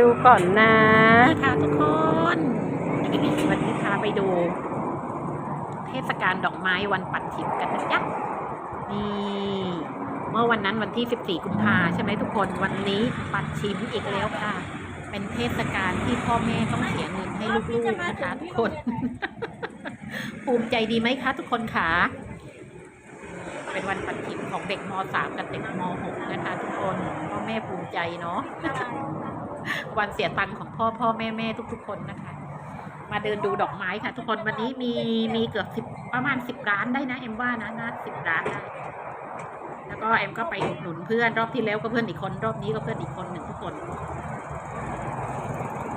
ดูก่อนนะค่ะทุกคนวันนี้พาไปดู เทศกาลดอกไม้วันปัดฉิมกันนะจ๊ะนี่เมื่อวันนั้นวันที่ 14 กุมภาใช่ไหมทุกคนวันนี้ปัดฉิมอีกแล้วค่ะ เป็นเทศกาลที่พ่อแม่ต้องเสียเงินให้ลูกๆนะคะทุกคน ภูมิใจดีไหมคะ ทุกคนคะเป็นวันปัดฉิมของเด็กม .3 กับเด็กม .6 นะคะทุกคนพ่อแม่ภูมิใจเนาะ วันเสียตังค์ของพ่อพ่อแม่แม่ทุก ๆ คนนะคะ มาเดินดูดอกไม้ค่ะ ทุกคนวันนี้มีมีเกือบสิบประมาณสิบร้านได้นะเอ็มว่านะน่าสิบร้านได้แล้วก็เอ็มก็ไปอุดหนุนเพื่อนรอบที่แล้วก็เพื่อนอีกคน รอบนี้ก็เพื่อนอีกคนหนึ่งทุกคน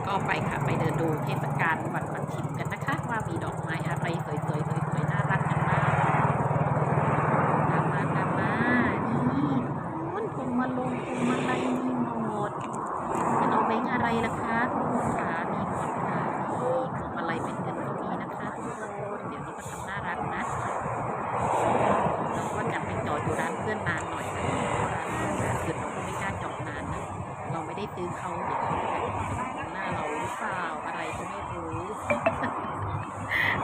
ก็ไปค่ะไปเดินดูเทศกาลวันปัดฉิมกันนะคะ ว่ามีดอกไม้อะไรสวยๆสวยๆน่ารักกันบ้างตามมาตามมานี่คุณพวงมาลงพวงมาลัยมีหมด จะเอาแบงค์อะไรล่ะคะทุกคนค่ะมีหมดค่ะนี่พวงมาลัยเป็นเงินก็มีนะคะทุกคนเดี๋ยวนี้ก็ทำน่ารักนะเราก็จะไปจอดอยู่ร้านเพื่อนนานหน่อยนะเพราะว่าคือเราก็ไม่กล้าจอดนานนะเราไม่ได้ซื้อเขาเดี๋ยวเขาจะแบบหน้าเราหรือเปล่าอะไรก็ไม่รู้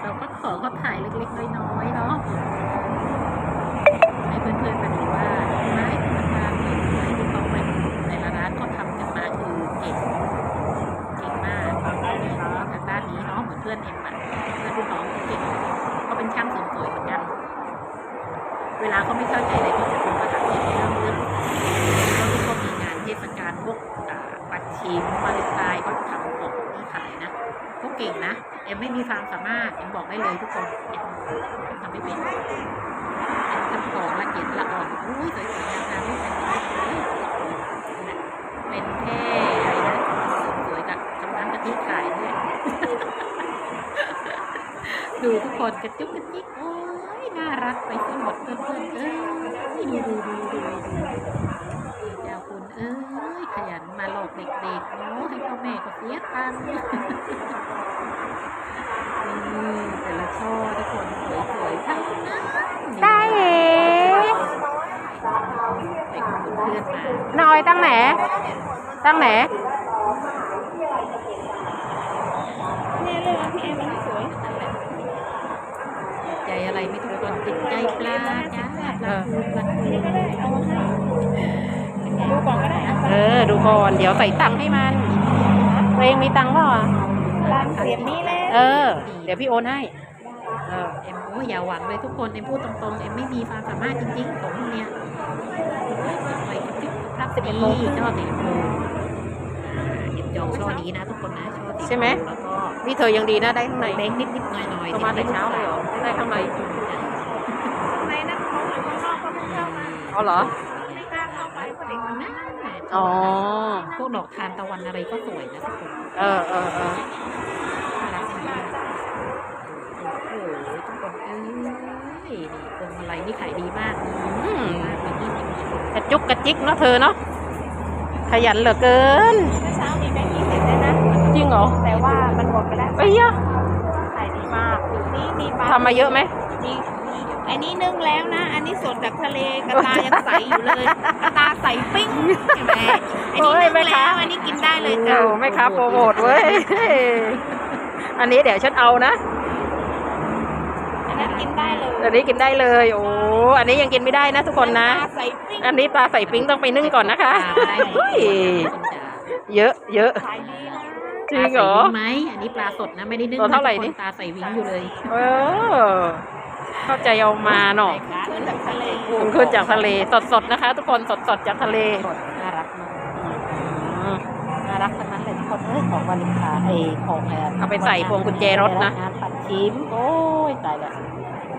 เราก็ขอเขาถ่ายเล็กๆน้อยๆเนาะให้เพื่อนๆมาดูว่าไม้ธรรมดาสวยๆที่เขาไปแต่ละร้านเขาทำกันมาคือเก่งเก่งมากทางด้านนี้เนาะเหมือนเพื่อนเอ็มอะเพื่อนรุ่นน้องเขาเก่งเขาเป็นช่างเสริมสวยเหมือนกัน เวลาเขาไม่เข้าใจอะไรเขาจะโทรมาถามเอ็มเรื่องเรื่องเขาที่เขามีงานเทศกาลพวกอ่าปัดชิมวาเลนไทน์เขาทำของนี่ขายนะเขาเก่งนะ เอ็มไม่มีความสามารถ เอ็มบอกได้เลยทุกคน เอ็มทำไม่เป็นเอ็มทำของละเอียดละอ่อนอุ้ยสวยๆงามๆไม่เป็นเป็นแค่อะไรนะสวยกับทำน้ำกะทิขายด้วยดูทุกคนกระจุกกระจิกโอ้ยน่ารักไปซะหมดเพื่อนๆเอ้ยดูดูดูดูดูเจ้าคุณเอ้ยขยันมา อกเด็กๆเนาะให้พ่อแม่ก็เสียตังค์นี่แต่ละช่อทุกคนสวยๆทั้งนั้นได้เอ๋ไปกับเพื่อนมาน้อยตั้งไหน ตั้งไหนเนี่ยเลยพี่เอ็มสวยใจอะไรไม่ทุกคนติดใจปลาจ้าปลาทูปลาทู ดูก่อนก็ได้นะเออ ดูก่อน เดี๋ยวใส่ตังค์ให้มันตัวเองมีตังค์เปล่าอะร้านเสียบนี่แหละเออ เดี๋ยวพี่โอนให้ เออ เอ็มโอ้ยอย่าหวังเลยทุกคน เอ็มพูดตรงๆ เอ็มไม่มีความสามารถจริงๆ ของพวกเนี้ยไปกับจิ๊บรับสิบเอ็ดโมงช่อสีชมพูเอ็มจองช่อนี้นะทุกคนนะช่อสีชใช่ไหมแล้วก็นี่เธอยังดีนะได้ข้างในเล้งนิดๆหน่อยๆประมาณแต่เช้าเลยเหรอได้ข้างในในนั้นเขาอยู่ข้างนอกก็ไม่เข้ามาเอาเหรอไม่กล้า เข้าไปเพราะเด็กมันนั่นแหละอ๋อ พวกดอกทานตะวันอะไรก็สวยนะทุกคนเออเออเออน่ารักมากโอ้โหทุกคนเอ้ยนี่พวงมาลัยนี่ขายดีมากอืมมากเลยยี่สิบชิ้นกระจุกกระจิกเนาะเธอเนาะ ขยันเหลือเกินเช้านี้ได้ยี่สิบเลยนะ จริงเหรอแต่ว่ามันหมดไปแล้วเอ้ยอะขายดีมากนี่มีปลาทำมาเยอะไหมมี อันนี้นึ่งแล้วนะ อันนี้สดจากทะเลกระตายังใสอยู่เลยกระตาใสปิ้งใช่ไหมอันนี้นึ่งแล้วอันนี้กินได้เลยจ้ะโอ้ไม่ค้าโปรโมทเว้ยอันนี้เดี๋ยวฉันเอานะอันนั้นกินได้เลยอันนี้กินได้เลยโอ้อันนี้ยังกินไม่ได้นะทุกคนนะกระตาใสปิ้งอันนี้ปลาใส่ปิ้งต้องไปนึ่งก่อนนะคะปลาได้เฮ้ยคุณจ๋าเยอะเยอะขายดีนะจริงเหรอปลาใส่วิงไหมอันนี้ปลาสดนะไม่ได้นึ่งตัวเท่าไหร่นี่ทุกคปลาใส่วิงอยู่เลยเออ เข้าใจเอามาเนาะขึ้นจากทะเลมันขึ้นจากทะเลสดๆนะคะ ทุกคนสดๆจากทะเลสดน่ารักมากอืมน่ารักทั้งนั้นเลยทุกคนเอ้ยของวาเลนไทน์ไอ้ของะรเอาไปใส่พวงกุญแจรถนะงานปัดชิมโอ้ยตายแล้ว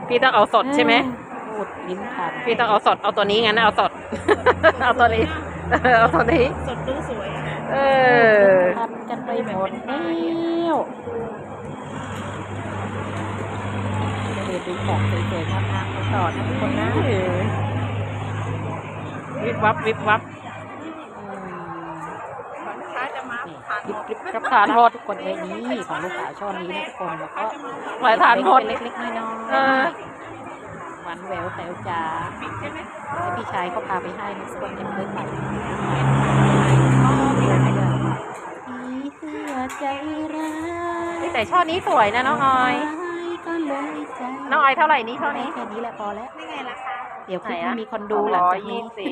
พี่ต้องเอาสดใช่ไหมพูดลิ้นขาดพี่ต้องเอาสดเอาตัวนี้งั้นนะเอาสด เอาตัวนี้เออเอาตัวนี้สดดูสวยอะเออทำกันไปหมดแล้วเดี๋ยวดู ของสวยๆงามๆกันต่อนะทุกคนนะวิบวับวิบวับลูกค้าจะมานี่ทานกริบกริบกับทานทอดทุกคนเลยนี่ของลูกสาวช่อนี้นะทุกคนแล้วก็หลายทานหมดเล็กๆน้อยเออๆหวานแหววแต๋วจ๋าใช่ไหมให้พี่ชายเขาพาไปให้นะส่วนเอ็มเดินไปอ๋อมีอะไรด้วยนี่แต่ช่อนี้สวยนะน้องออยก็เลยใจ น้องออยเท่าไหร่นี่ช่อนี้ แค่นี้แหละพอแล้ว นี่ไงล่ะคะเดี๋ยวคลิปไหนไม่อะมีคนดูหลังร้อยจากยี่นี้สิบ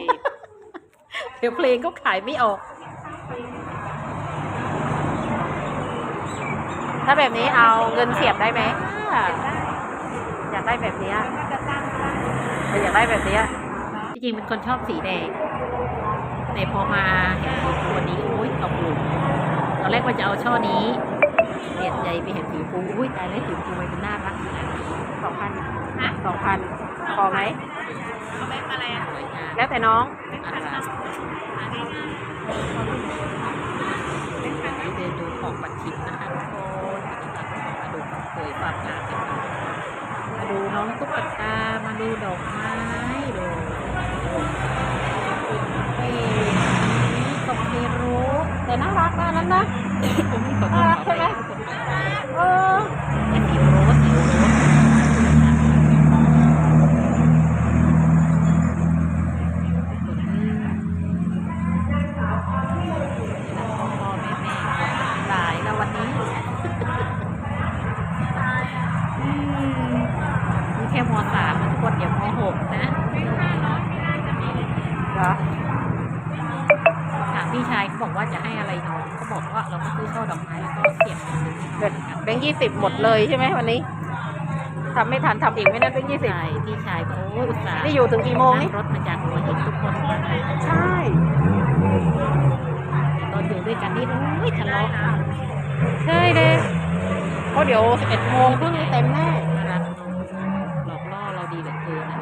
เดี๋ยวเพลงก็ขายไม่ออก ถ้าแบบนี้เอาเงินเสียบได้ไหมอยากได้แบบเนี้ยก็จะสร้างบ้านอยากได้แบบเนี้ยจริงๆเป็นคนชอบสีแดงแต่พอมาเห็นสีตัวนี้โอ้ยตกหลุมตอนแรกว่าจะเอาช่อนี้เปลี่ยนใจไปเห็นสีฟูอุ้ยตายแล้วสีฟูมันน่ารักขนาดนี้สองพันส องพันพอไหมเอาแบงค์อะไรอะสวยงามแล้วแต่น้องอลังนี่เดินดูของปัดชิปนะคะทุกคนมาดูความสวยความงามกันหน่อยมาดูน้องตุ๊กตา มาดูดอกไม้ดู งค์ยี่สิบหมดเลยใช่ไหมวันนี้ทำไม่ทันทำอีกไหม่นั่นแบงค์ยี่สิบใช่พี่ชายก็โอ้ยอุตส่าห์นี่อยู่ถึงกี่โมงนี่ นั่รถมาจากหัวหินทุกคนมานะใช่ ตอนอยู่ด้วยกันนี่โอ้ยทะเลาะใช่เลยเพราะเดี๋ยวสิบเอ็ดโมงครึ่งนี้เต็มแน่ น่ารักหลอกล่อเราดีเหลือเกินนะ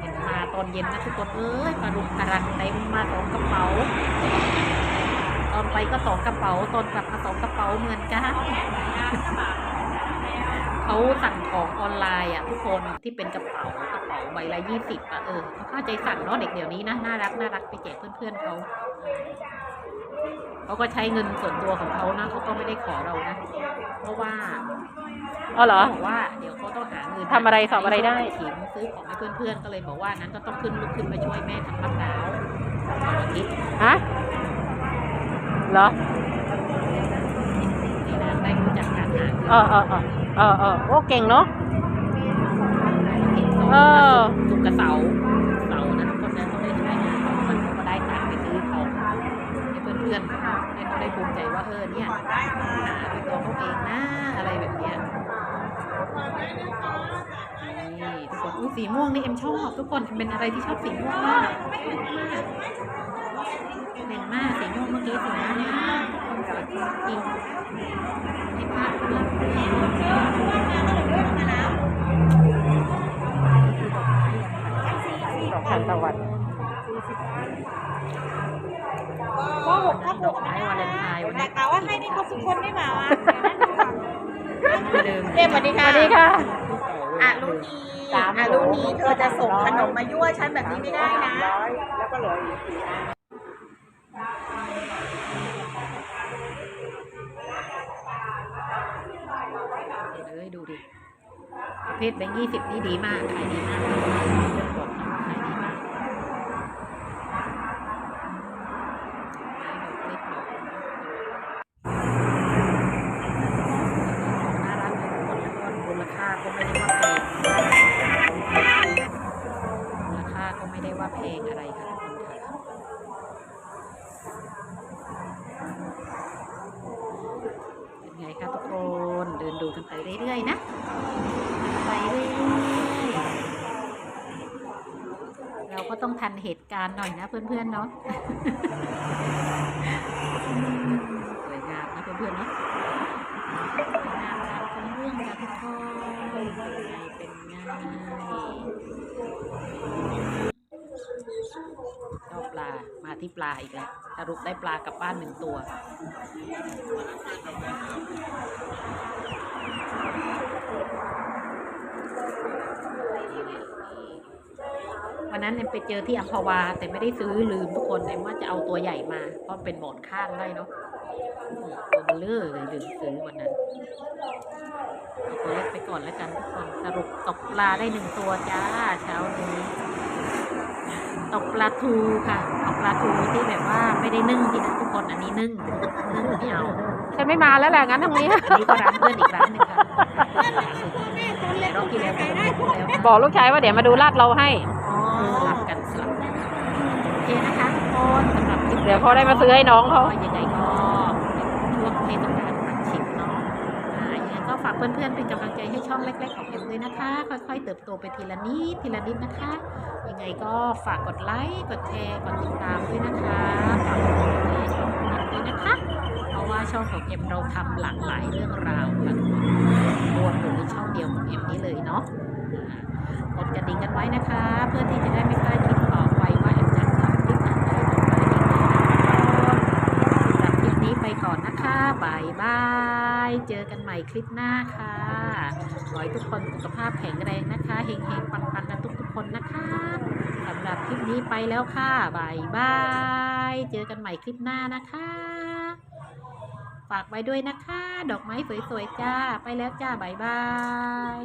เห็นมาตอนเย็นนะทุกคนเอ้ยปลาดุกกระรังเต็มมาสองกระเป๋า ตอนไปก็สองกระเป๋าตอนกลับมาสองกระเป๋าเหมือนกันเขาสั่งของออนไลน์อะทุกคนที่เป็นกระเป๋ากระเป๋าใบละยี่สิบอะเออเขาเข้าใจสั่งเนาะเด็กเดี๋ยวนี้นะน่ารักน่ารักไปแจกเพื่อนๆเขาเขาก็ใช้เงินส่วนตัวของเขานะเขาก็ไม่ได้ขอเรานะเพราะว่าอ๋อเหรอบอกว่าเดี๋ยวเขาต้องหาเงินทำอะไรสอบอะไรได้ถิงซื้อของให้เพื่อนๆก็เลยบอกว่านั้นก็ต้องขึ้นลุกขึ้นมาช่วยแม่ทำมะพร้าววันอาทิตย์ฮะ เหรอนี่นะได้รู้จักการหาเงินเออเออเออเออเออโอ้เก่งเนาะเออสุกร์กับเสาร์เสาร์นะทุกคนนะต้องได้ช่วยงานของมันก็ได้ตังค์ไปซื้อของให้เพื่อนๆเขาให้เขาได้ภูมิใจว่าเออเนี่ยหาด้วยตัวเขาเองนะอะไรแบบเนี้ยนี่ทุกคนอุ้ยสีม่วงนี่เอ็มชอบทุกคนเป็นอะไรที่ชอบสีม่วงมาก เด่นมากสีม่วงเมื่อกี้สีม่วงมากทุกคนสวยจริงให้ภาพเลยดอกทานตะวันก็หกถ้าดอกไม้วาเลนไทน์วันนี้แต่ว่าให้นี่เขาทุกคนได้มาวะเดิมเอ็มสวัสดีสค่ะวัสดีค่ะอะรุ่นนี้อะรุ่นนี้เธอจะส่งขนมมายั่วฉันแบบนี้ไม่ได้นะแล้วก็เหลืออีกสี่อัน เลยดูดิประเภทแบงค์ยี่สิบนี่ดีมากขายดีมาก ดินดูกันไปเรื่อยๆนะไปเรื่อยๆเราก็ต้องทันเหตุการณ์หน่อยนะเพื่อนๆเนาะสวยงามนะเพื่อนๆเนาะสวยงามตามท้องเรื่องนะทุกคนเป็นไงเป็นไงชอบปลามา ที่ปลาอีกแล้วสรุปได้ปลากลับบ้านหนึ่งตัว วันนั้นเอ็มไปเจอที่อัมพวา แต่ไม่ได้ซื้อลืมทุกคนเอ็มว่าจะเอาตัวใหญ่มา เพราะเป็นหมอนข้างได้เนาะตัวเบลเลอร์เลยลืมซื้อวันนั้นเอาตัวเล็กไปก่อนแล้วกันทุกคนสรุปตกปลาได้หนึ่งตัวจ้าเช้านี้ ตกปลาทูค่ะตกปลาทูที่แบบว่าไม่ได้นึ่งที่นะทุกคนอันนี้นึ่งนึ่งไม่เอาฉันไม่มาแล้วแหละงั้นตรงนี้ อันนี้ก็ร้านเพื่อนอีกร้านหนึ่งค่ะรอบที่แล้วก็ได้พูดแล้วบอกลูกชายว่าเดี๋ยวมาดูลาดเราให้ อ๋อสลับกันสลับกันโอเคนะคะทุกคนสำหรับคลิปเดี๋ยวเขาได้มาซื้อให้น้องเขาก็ยังไงก็ช่วงเทศกาลปัดชิมเนาะอ่ายังไงก็ฝากเพื่อนๆเป็นกำลังใจให้ช่องเล็กๆของเอ็มด้วยนะคะ ค่อยๆเติบโตไปทีละนิดทีละนิดนะคะ ยังไงก็ฝากกดไลค์ กดแชร์ กดติดตามด้วยนะคะฝากกดติดตามช่องของด้วยนะคะ เพราะว่าช่องของเอ็มเราทำหลากหลายเรื่องราวค่ะรวมอยู่ในช่องเดียวของเอ็มนี้เลยเนาะกดกระดิ่งกันไว้นะคะ เพื่อที่จะได้ไม่พลาดคลิปต่อไปว่าเอ็มจะทำคลิปอะไรออกมาอีกนะคะสำหรับคลิปนี้ไปก่อนนะคะบายบาย เจอกันใหม่คลิปหน้าค่ะ ขอให้ทุกคนสุขภาพแข็งแรงนะคะเฮงเฮงปังๆกันทุกทุกคนนะคะสำหรับคลิปนี้ไปแล้วค่ะบายบาย เจอกันใหม่คลิปหน้านะคะ ฝากไว้ด้วยนะคะ ดอกไม้สวยๆจ้า ไปแล้วจ้าบายบาย